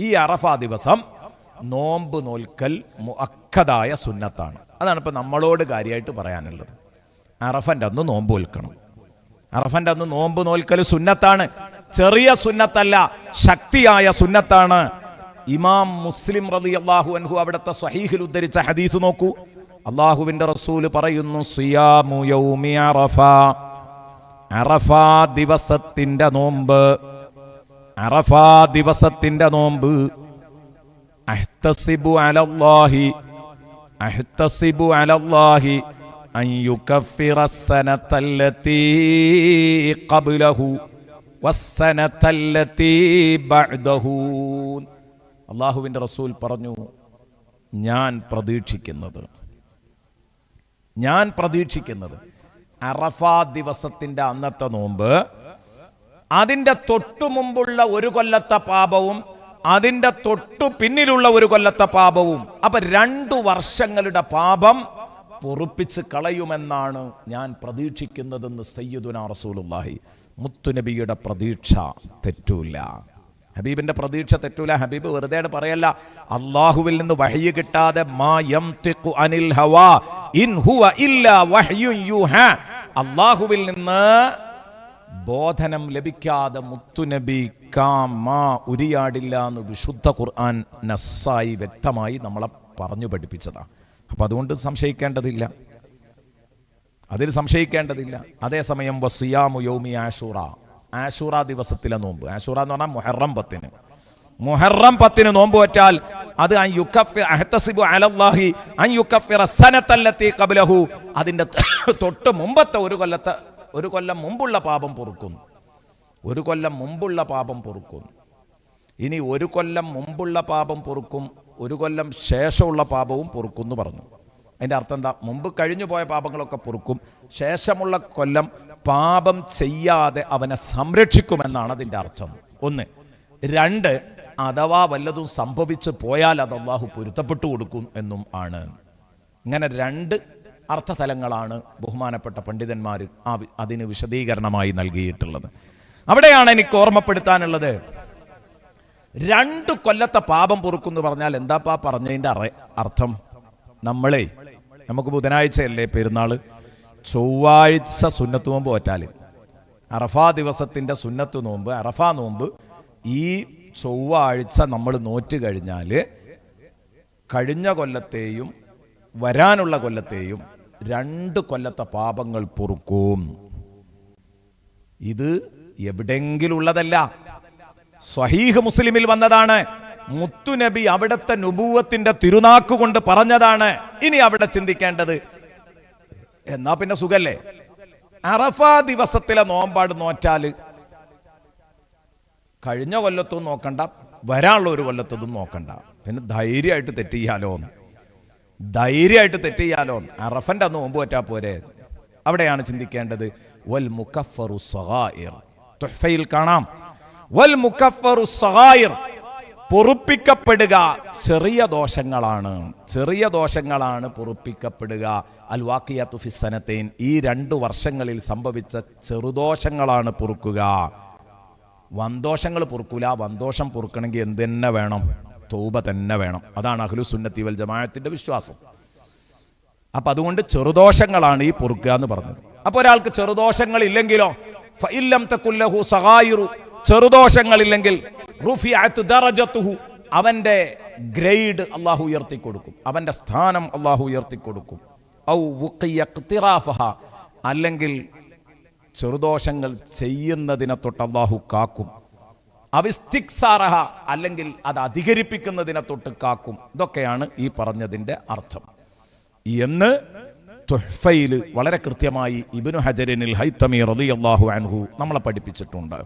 ഈ അറഫ ദിവസം നോമ്പ് നോൽക്കൽ മുഅക്കദായ സുന്നത്താണ്. അതാണ് ഇപ്പം നമ്മളോട് കാര്യമായിട്ട് പറയാനുള്ളത്. അറഫന്റെ അന്ന് നോമ്പ് നോൽക്കണം. അറഫന്റെ അന്ന് നോമ്പ് നോൽക്കൽ സുന്നത്താണ്. ചെറിയ സുന്നത്തല്ല ശക്തിയായ സുന്നത്താണ്. ഇമാം മുസ്ലിം റതി അള്ളാഹു അൻഹു അവിടുത്തെ സ്വഹീഹിൽ ഉദ്ധരിച്ച ഹദീസ് നോക്കൂ. അള്ളാഹുവിന്റെ റസൂൽ പറയുന്നു സിയാമു യൗമി അറഫ. അറഫ ദിവസത്തിന്റെ നോമ്പ് അറഫ ദിവസത്തിന്റെ നോമ്പ്. അഹ്തസിബു അലല്ലാഹി അഹ്തസിബു അലല്ലാഹി അൻ യുകഫിറ സനതല്ലതി ഖബ്ലഹു വസ്സനതല്ലതി ബഅദഹു. അള്ളാഹുവിന്റെ റസൂൽ പറഞ്ഞു ഞാൻ പ്രതീക്ഷിക്കുന്നത് ഞാൻ പ്രതീക്ഷിക്കുന്നത് അറഫാ ദിവസത്തിന്റെ അന്നത്തെ നോമ്പ് അതിന്റെ തൊട്ടു മുമ്പുള്ള ഒരു കൊല്ലത്തെ പാപവും അതിന്റെ തൊട്ടു പിന്നിലുള്ള ഒരു കൊല്ലത്തെ പാപവും. അപ്പൊ രണ്ടു വർഷങ്ങളുടെ പാപം പൊറുപ്പിച്ച് കളയുമെന്നാണ് ഞാൻ പ്രതീക്ഷിക്കുന്നതെന്ന് സയ്യിദുന റസൂലുള്ളാഹി. മുത്തുനബിയുടെ പ്രതീക്ഷ തെറ്റൂല. ഹബീബിന്റെ പ്രതീക്ഷ തെറ്റൂല. ഹബീബ് വെറുതെ പറയല്ല അള്ളാഹുവിൽ നിന്ന് വഴിയ കിട്ടാതെ അനിൽ ഹവാ ഇൻ ഹുവ ഇല്ലാ അള്ളാഹുവിൽ നിന്ന് ബോധനം ലഭിക്കാതെ മുത്തുനബി കാമാ ഉരിയാടില്ല എന്ന് വിശുദ്ധ ഖുർആൻ നസ്സായി വ്യക്തമായി നമ്മളെ പറഞ്ഞു പഠിപ്പിച്ചതാണ് അപ്പം അതുകൊണ്ട് സംശയിക്കേണ്ടതില്ല. അതിൽ സംശയിക്കേണ്ടതില്ല. അതേസമയം വസിയാമു യോമി ആഷൂറ. ആഷൂറ ദിവസത്തിലെ നോമ്പ്. ആഷൂറ എന്ന് പറഞ്ഞാൽ മുഹറം പത്തിന്. മുഹറം പത്തിന് നോമ്പ് വറ്റാൽ അത് അതിന്റെ തൊട്ട് മുമ്പത്തെ ഒരു കൊല്ലത്തെ ഒരു കൊല്ലം മുമ്പുള്ള പാപം പൊറുക്കുന്നു. ഒരു കൊല്ലം മുമ്പുള്ള പാപം പൊറുക്കുന്നു. ഇനി ഒരു കൊല്ലം മുമ്പുള്ള പാപം പൊറുക്കും ഒരു കൊല്ലം ശേഷമുള്ള പാപവും പൊറുക്കും എന്ന് പറഞ്ഞു. അതിന്റെ അർത്ഥം എന്താ? മുമ്പ് കഴിഞ്ഞു പോയ പാപങ്ങളൊക്കെ പൊറുക്കും ശേഷമുള്ള കൊല്ലം പാപം ചെയ്യാതെ അവനെ സംരക്ഷിക്കുമെന്നാണ് അതിന്റെ അർത്ഥം. ഒന്ന്. രണ്ട് അഥവാ വല്ലതും സംഭവിച്ചു പോയാൽ അത് അള്ളാഹു പൊരുത്തപ്പെട്ടു കൊടുക്കും എന്നും ആണ്. ഇങ്ങനെ രണ്ട് അർത്ഥതലങ്ങളാണ് ബഹുമാനപ്പെട്ട പണ്ഡിതന്മാർ ആ അതിന് വിശദീകരണമായി നൽകിയിട്ടുള്ളത്. അവിടെയാണ് എനിക്ക് ഓർമ്മപ്പെടുത്താനുള്ളത്. രണ്ട് കൊല്ലത്തെ പാപം പൊറുക്കുന്നു പറഞ്ഞാൽ എന്താപ്പാ പറഞ്ഞതിന്റെ അറ അർത്ഥം? നമ്മളെ നമുക്ക് ബുധനാഴ്ചയല്ലേ പെരുന്നാൾ ചൊവ്വാഴ്ച സുന്നത്ത് നോമ്പ് പോറ്റാൽ അറഫാ ദിവസത്തിന്റെ സുന്നത്ത് നോമ്പ് അറഫാ നോമ്പ് ഈ ചൊവ്വാഴ്ച നമ്മൾ നോറ്റ് കഴിഞ്ഞാൽ കഴിഞ്ഞ കൊല്ലത്തെയും വരാനുള്ള കൊല്ലത്തെയും രണ്ട് കൊല്ലത്തെ പാപങ്ങൾ പൊറുക്കും. ഇത് എവിടെങ്കിലും ഉള്ളതല്ല സ്വഹീഹ് മുസ്ലിമിൽ വന്നതാണ്. മുത്തുനബി അവിടത്തെ നുബൂവത്തിന്റെ തിരുനാക്ക് കൊണ്ട് പറഞ്ഞതാണ്. ഇനി അവിടെ ചിന്തിക്കേണ്ടത്. എന്നാ പിന്നെ സുഖല്ലേ? അറഫ ദിവസത്തിലെ നോമ്പാട് നോറ്റാൽ കഴിഞ്ഞ കൊല്ലത്തും നോക്കണ്ട വരാനുള്ള ഒരു കൊല്ലത്തതും നോക്കണ്ട. പിന്നെ ധൈര്യമായിട്ട് തെറ്റ് ചെയ്യാലോ എന്ന് ധൈര്യമായിട്ട് തെറ്റ് ചെയ്യാലോ? അറഫന്റെ അന്ന് മുമ്പ് പറ്റാ പോരെ. അവിടെയാണ് ചിന്തിക്കേണ്ടത്. വൽ മുക്കഫറു സഹായിർ തുഹ്ഫയിൽ കാണാം. വൽ മുക്കഫറു സഹായിർ പൊറുപ്പിക്കപ്പെടുക ചെറിയ ദോഷങ്ങളാണ്. ചെറിയ ദോഷങ്ങളാണ് പൊറുപ്പിക്കപ്പെടുക. അൽ വാക്കിയാത്തു ഫിസനത്തേൻ ഈ രണ്ടു വർഷങ്ങളിൽ സംഭവിച്ച ചെറുദോഷങ്ങളാണ് പൊറുക്കുക. വന്തോഷങ്ങൾ പൊറുക്കൂല. വന്തോഷം പൊറുക്കണമെങ്കിൽ എന്ത് തന്നെ വേണം? തൗബ തന്നെ വേണം. അതാണ് അഹ്ലു സുന്നത്തി വൽ ജമാഅത്തിന്റെ വിശ്വാസം. അപ്പൊ അതുകൊണ്ട് ചെറുദോഷങ്ങളാണ് ഈ പൊറുക്കുക എന്ന് പറഞ്ഞത്. അപ്പോൾ ഒരാൾക്ക് ചെറുദോഷങ്ങൾ ഇല്ലെങ്കിലോ ഫഇല്ലം തകുല്ലഹു സഗായിറു ചെറുദോഷങ്ങളില്ലെങ്കിൽ ദറജത്തുഹു. അവന്റെ ഗ്രേഡ് അള്ളാഹു ഉയർത്തി കൊടുക്കും അവന്റെ സ്ഥാനം അള്ളാഹു ഉയർത്തി കൊടുക്കും ഔ അല്ലെങ്കിൽ ചെറുദോഷങ്ങൾ ചെയ്യുന്നതിനെ തൊട്ട് അള്ളാഹു കാക്കും. അവിസ്തിക്സാറഹ അല്ലെങ്കിൽ അത് അധികരിപ്പിക്കുന്നതിനെ തൊട്ട് കാക്കും. ഇതൊക്കെയാണ് ഈ പറഞ്ഞതിന്റെ അർത്ഥം. എന്ന് തുഹ്ഫയിൽ വളരെ കൃത്യമായി ഇബിനു ഹജരനിൽ ഹൈത്തമി റതി അള്ളാഹു അൻഹു നമ്മളെ പഠിപ്പിച്ചിട്ടുണ്ട്.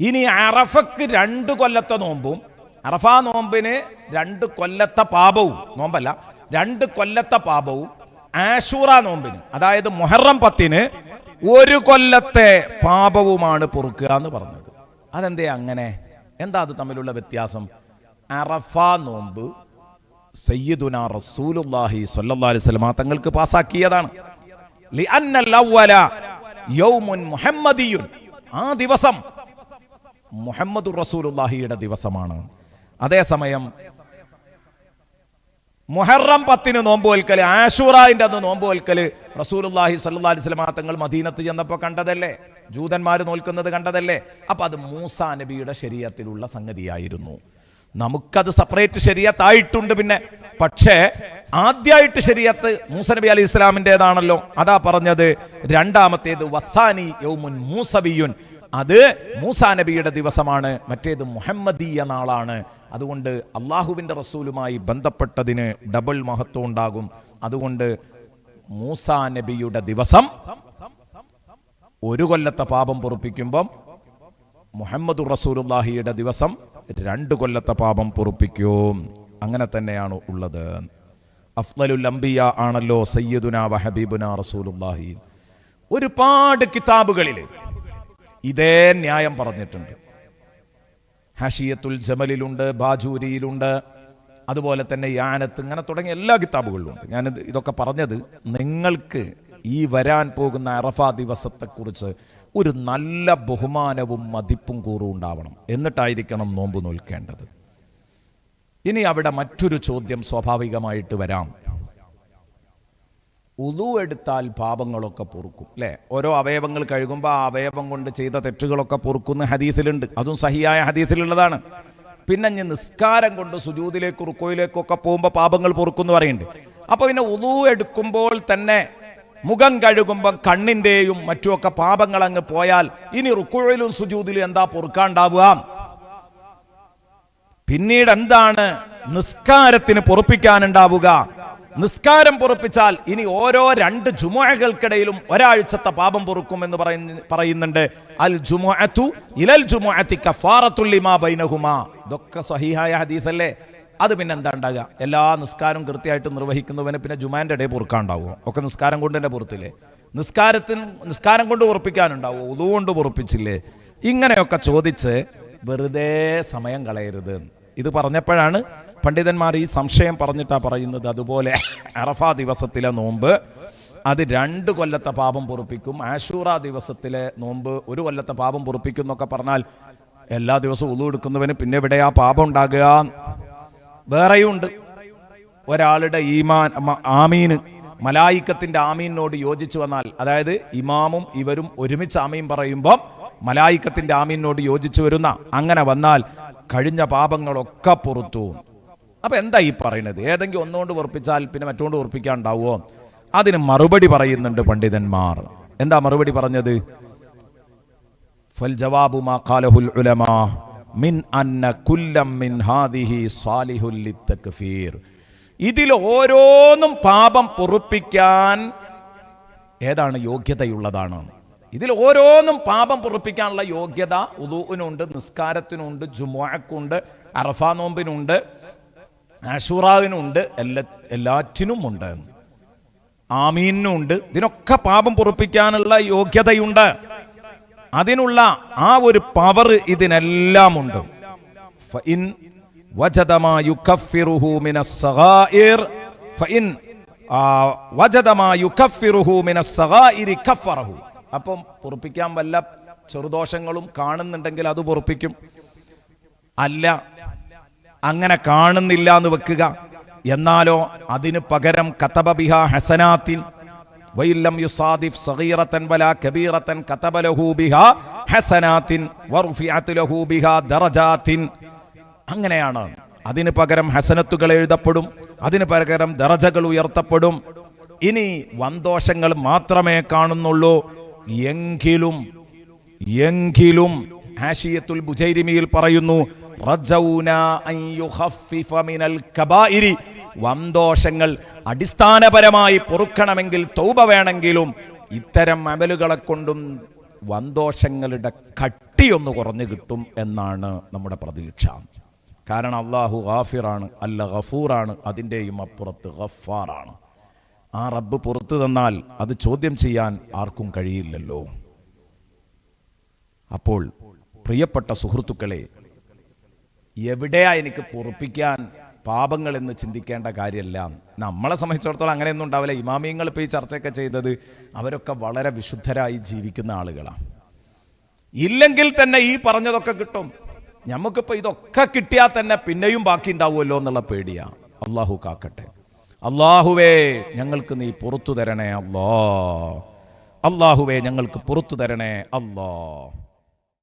ഇനി അറഫക്ക് രണ്ട് കൊല്ലത്തെ നോമ്പും അറഫ നോമ്പിന് രണ്ട് കൊല്ലത്തെ പാപവും നോമ്പല്ല രണ്ട് കൊല്ലത്തെ പാപവും ആഷൂറ നോമ്പിന് അതായത് മൊഹറം പത്തിന് ഒരു കൊല്ലത്തെ പാപവുമാണ് പൊറുക്കുക എന്ന് പറഞ്ഞത്. അതെന്തേ അങ്ങനെ? എന്താ അത് തമ്മിലുള്ള വ്യത്യാസം? അറഫ നോമ്പ് സയ്യിദുന റസൂലുല്ലാഹി സ്വല്ലല്ലാഹി അലൈഹി വസല്ലം തങ്ങൾക്ക് പാസാക്കിയതാണ്. ലിഅന്നൽ അവല യൗമുൻ മുഹമ്മദിയുൻ. ആ ദിവസം മുഹമ്മദ് റസൂലുല്ലാഹിയുടെ ദിവസമാണ്. അതേസമയം മുഹറം പത്തിന് നോമ്പ് വൽക്കൽ ആഷൂറായിന്റെ അന്ന് നോമ്പ് വൽക്കൽ റസൂലുല്ലാഹി സല്ലല്ലാഹി അലൈഹി വസല്ലം തങ്ങൾ മദീനത്ത് ചെന്നപ്പോൾ കണ്ടതല്ലേ? ജൂതന്മാർ നോൽക്കുന്നത് കണ്ടതല്ലേ? അപ്പം അത് മൂസാ നബിയുടെ ശരീരത്തിലുള്ള സംഗതിയായിരുന്നു. നമുക്കത് സെപ്പറേറ്റ് ശരീരത്തായിട്ടുണ്ട് പിന്നെ. പക്ഷേ ആദ്യമായിട്ട് ശരീരത്ത് മൂസ നബി അലി ഇസ്ലാമിന്റെതാണല്ലോ. അതാ പറഞ്ഞത് രണ്ടാമത്തേത് വസാനി യൗമുൻ മൂസബിയുൻ അത് മൂസാ നബിയുടെ ദിവസമാണ് മറ്റേത് മുഹമ്മദീയ നാളാണ്. അതുകൊണ്ട് അള്ളാഹുവിന്റെ റസൂലുമായി ബന്ധപ്പെട്ടതിന് ഡബിൾ മഹത്വം ഉണ്ടാകും. അതുകൊണ്ട് മൂസാ നബിയുടെ ദിവസം ഒരു കൊല്ലത്തെ പാപം പൊറുപ്പിക്കുമ്പം മുഹമ്മദ് റസൂലുല്ലാഹിയുടെ ദിവസം രണ്ട് കൊല്ലത്തെ പാപം പൊറുപ്പിക്കും. അങ്ങനെ തന്നെയാണ് ഉള്ളത്. അഫ്ലലുൽ അംബിയ ആണല്ലോ സയ്യദുന വഹബീബുന റസൂലുല്ലാഹി ഒരുപാട് കിതാബുകളിൽ ഇതേ ന്യായം പറഞ്ഞിട്ടുണ്ട്. ഹഷിയത്തുൽ ജമലിലുണ്ട് ബാജൂരിയിലുണ്ട് അതുപോലെ തന്നെ യാനത്ത് ഇങ്ങനെ തുടങ്ങിയ എല്ലാ കിതാബുകളിലുണ്ട് ഞാൻ ഇതൊക്കെ പറഞ്ഞത് നിങ്ങൾക്ക് ഈ വരാൻ പോകുന്ന അറഫ ദിവസത്തെക്കുറിച്ച് ഒരു നല്ല ബഹുമാനവും മതിപ്പും കൂറും ഉണ്ടാവണം. എന്നിട്ടായിരിക്കണം നോമ്പ് നോൽക്കേണ്ടത്. ഇനി അവിടെ മറ്റൊരു ചോദ്യം സ്വാഭാവികമായിട്ട് വരാം. ഉതു എടുത്താൽ പാപങ്ങളൊക്കെ പൊറുക്കും അല്ലേ? ഓരോ അവയവങ്ങൾ കഴുകുമ്പോൾ ആ അവയവം കൊണ്ട് ചെയ്ത തെറ്റുകളൊക്കെ പൊറുക്കുന്ന ഹദീസിലുണ്ട്. അതും സഹിയായ ഹദീസിലുള്ളതാണ്. പിന്നെ ഞാൻ നിസ്കാരം കൊണ്ട് സുജൂതിലേക്ക് റുക്കോയിലേക്കൊക്കെ പോകുമ്പോൾ പാപങ്ങൾ പൊറുക്കും പറയുന്നുണ്ട്. അപ്പോൾ പിന്നെ ഉതു എടുക്കുമ്പോൾ തന്നെ മുഖം കഴുകുമ്പോൾ കണ്ണിന്റെയും മറ്റുമൊക്കെ പാപങ്ങൾ അങ്ങ് പോയാൽ ഇനി റുക്കോയിലും സുജൂതിലും എന്താ പൊറുക്കാണ്ടാവുക? പിന്നീട് എന്താണ് നിസ്കാരത്തിന് പൊറുപ്പിക്കാനുണ്ടാവുക? നിസ്കാരം പൊറുപ്പിച്ചാൽ ഇനി ഓരോ രണ്ട് ജുമുഅകൾക്കിടയിലും ഒരാഴ്ചത്തെ പാപം പൊറുക്കും എന്ന് പറയുന്നുണ്ട്. അൽ ജുമുഅത്തു ഇലൽ ജുമുഅത്തി കഫാറത്തുൽ ലിമാ ബൈനഹുമാ. ഇതൊക്കെ സഹിഹായ ഹദീസല്ലേ? അത് പിന്നെ എന്താ ഉണ്ടാകുക എല്ലാ നിസ്കാരം കൃത്യമായിട്ട് നിർവഹിക്കുന്നവന് പിന്നെ ജുമാന്റെ ഇടയിൽ പൊറുക്കാണ്ടാവുമോ ഒക്കെ നിസ്കാരം കൊണ്ട് തന്നെ പൊറുത്തില്ലേ? നിസ്കാരത്തിന് നിസ്കാരം കൊണ്ട് പൊറുപ്പിക്കാനുണ്ടാവുമോ ഉതുകൊണ്ട് പൊറപ്പിച്ചില്ലേ? ഇങ്ങനെയൊക്കെ ചോദിച്ച് വെറുതെ സമയം കളയരുത്. ഇത് പറഞ്ഞപ്പോഴാണ് പണ്ഡിതന്മാർ ഈ സംശയം പറഞ്ഞിട്ടാ പറയുന്നത് അതുപോലെ അറഫ ദിവസത്തിലെ നോമ്പ്. അത് രണ്ട് കൊല്ലത്തെ പാപം പൊറുപ്പിക്കും. ആഷൂറ ദിവസത്തിലെ നോമ്പ് ഒരു കൊല്ലത്തെ പാപം പൊറുപ്പിക്കും എന്നൊക്കെ പറഞ്ഞാൽ എല്ലാ ദിവസവും ഉളു എടുക്കുന്നവന് പിന്നെ ആ പാപം ഉണ്ടാകുക? വേറെയുണ്ട്. ഒരാളുടെ ഈമാൻ ആമീന് മലായിക്കത്തിന്റെ ആമീനോട് യോജിച്ചു വന്നാൽ അതായത് ഇമാമും ഇവരും ഒരുമിച്ച് ആമീൻ പറയുമ്പോൾ മലായിക്കത്തിന്റെ ആമീനോട് യോജിച്ചു വരുന്ന അങ്ങനെ വന്നാൽ കഴിഞ്ഞ പാപങ്ങളൊക്കെ പുറത്തു. അപ്പൊ എന്താ ഈ പറയുന്നത്? ഏതെങ്കിലും ഒന്നുകൊണ്ട് ഉറപ്പിച്ചാൽ പിന്നെ മറ്റുകൊണ്ട് ഉറപ്പിക്കാണ്ടാവോ അതിന് മറുപടി പറയുന്നുണ്ട് പണ്ഡിതന്മാർ. എന്താ മറുപടി പറഞ്ഞത്? ഫൽ ജവാബു മാ ഖാലഹുൽ മിൻ അന്ന മിൻ ഹാദിഹി ലിത്തക്ഫീർ. ഇതിൽ ഓരോന്നും പാപം പൊറുപ്പിക്കാൻ ഏതാണ് യോഗ്യതയുള്ളതാണ്? ഇതിൽ ഓരോന്നും പാപം പൊറുപ്പിക്കാനുള്ള യോഗ്യത ഉദൂവിനുണ്ട് നിസ്കാരത്തിനുണ്ട് ജുമുഅക്കുണ്ട് അറഫാ നോമ്പിനുണ്ട് അഷൂറാവിനുണ്ട് എല്ലാ എല്ലാറ്റിനും ഉണ്ട് ആമീനുണ്ട് ഇതിനൊക്കെ പാപം പൊറുപ്പിക്കാനുള്ള യോഗ്യതയുണ്ട്. അതിനുള്ള ആ ഒരു പവർ ഇതിനെല്ലാം ഉണ്ട് ഫഇൻ വജദമാ യുകഫിറുഹു മിനസ്സഗായിർ ഫഇൻ ആ, യുകഫിറുഹു മിനസ് കഫറഹു. അപ്പം പൊറപ്പിക്കാൻ വല്ല ചെറുദോഷങ്ങളും കാണുന്നുണ്ടെങ്കിൽ അത് പൊറപ്പിക്കും. അല്ല അങ്ങനെ കാണുന്നില്ല എന്ന് വെക്കുക. എന്നാലോ അതിന് പകരം കതബ ബിഹ ഹസനാത്തിൻ വൈല്ലം യുസാദിഫ് സഗീറത്തൻ വല കബീറത്തൻ കതബ ലഹു ബിഹ ഹസനാത്തിൻ വറുഫിഅത് ലഹു ബിഹ ദറജാത്തിൻ. അങ്ങനെയാണ്. അതിന് പകരം ഹസനത്തുകൾ എഴുതപ്പെടും. അതിന് പകരം ദറജകൾ ഉയർത്തപ്പെടും. ഇനി വന്തോഷങ്ങൾ മാത്രമേ കാണുന്നുള്ളൂ. എങ്കിലും എങ്കിലും ഹാഷിയത്തുൽ ബുജൈരിമിയിൽ പറയുന്നു വന്തോഷങ്ങൾ അടിസ്ഥാനപരമായി പൊറുക്കണമെങ്കിൽ തൗബ വേണമെങ്കിലും ഇത്തരം അമലുകളെ കൊണ്ടും വന്തോഷങ്ങളുടെ കട്ടിയൊന്ന് കുറഞ്ഞു കിട്ടും എന്നാണ് നമ്മുടെ പ്രതീക്ഷ. കാരണം അള്ളാഹു ഗാഫിറാണ് അല്ല ഗഫൂറാണ് അതിന്റെയും അപ്പുറത്ത് ഗഫാറാണ് ആ റബ്ബ് പുറത്തു തന്നാൽ അത് ചോദ്യം ചെയ്യാൻ ആർക്കും കഴിയില്ലല്ലോ. അപ്പോൾ പ്രിയപ്പെട്ട സുഹൃത്തുക്കളെ എവിടെയാ എനിക്ക് പൊറുപ്പിക്കാൻ പാപങ്ങൾ എന്ന് ചിന്തിക്കേണ്ട കാര്യമല്ല. നമ്മളെ സംബന്ധിച്ചിടത്തോളം അങ്ങനെയൊന്നും ഉണ്ടാവില്ല. ഇമാമിയങ്ങൾ ഇപ്പോൾ ഈ ചർച്ചയൊക്കെ ചെയ്തത് അവരൊക്കെ വളരെ വിശുദ്ധരായി ജീവിക്കുന്ന ആളുകളാണ് ഇല്ലെങ്കിൽ തന്നെ ഈ പറഞ്ഞതൊക്കെ കിട്ടും. നമുക്കിപ്പോൾ ഇതൊക്കെ കിട്ടിയാൽ തന്നെ പിന്നെയും ബാക്കി ഉണ്ടാവുമല്ലോ എന്നുള്ള പേടിയാണ് അള്ളാഹു കാക്കട്ടെ. അള്ളാഹുവേ ഞങ്ങൾക്ക് നീ പുറത്തു തരണേ അള്ളാ അള്ളാഹുവേ ഞങ്ങൾക്ക് പുറത്തു തരണേ അല്ലാ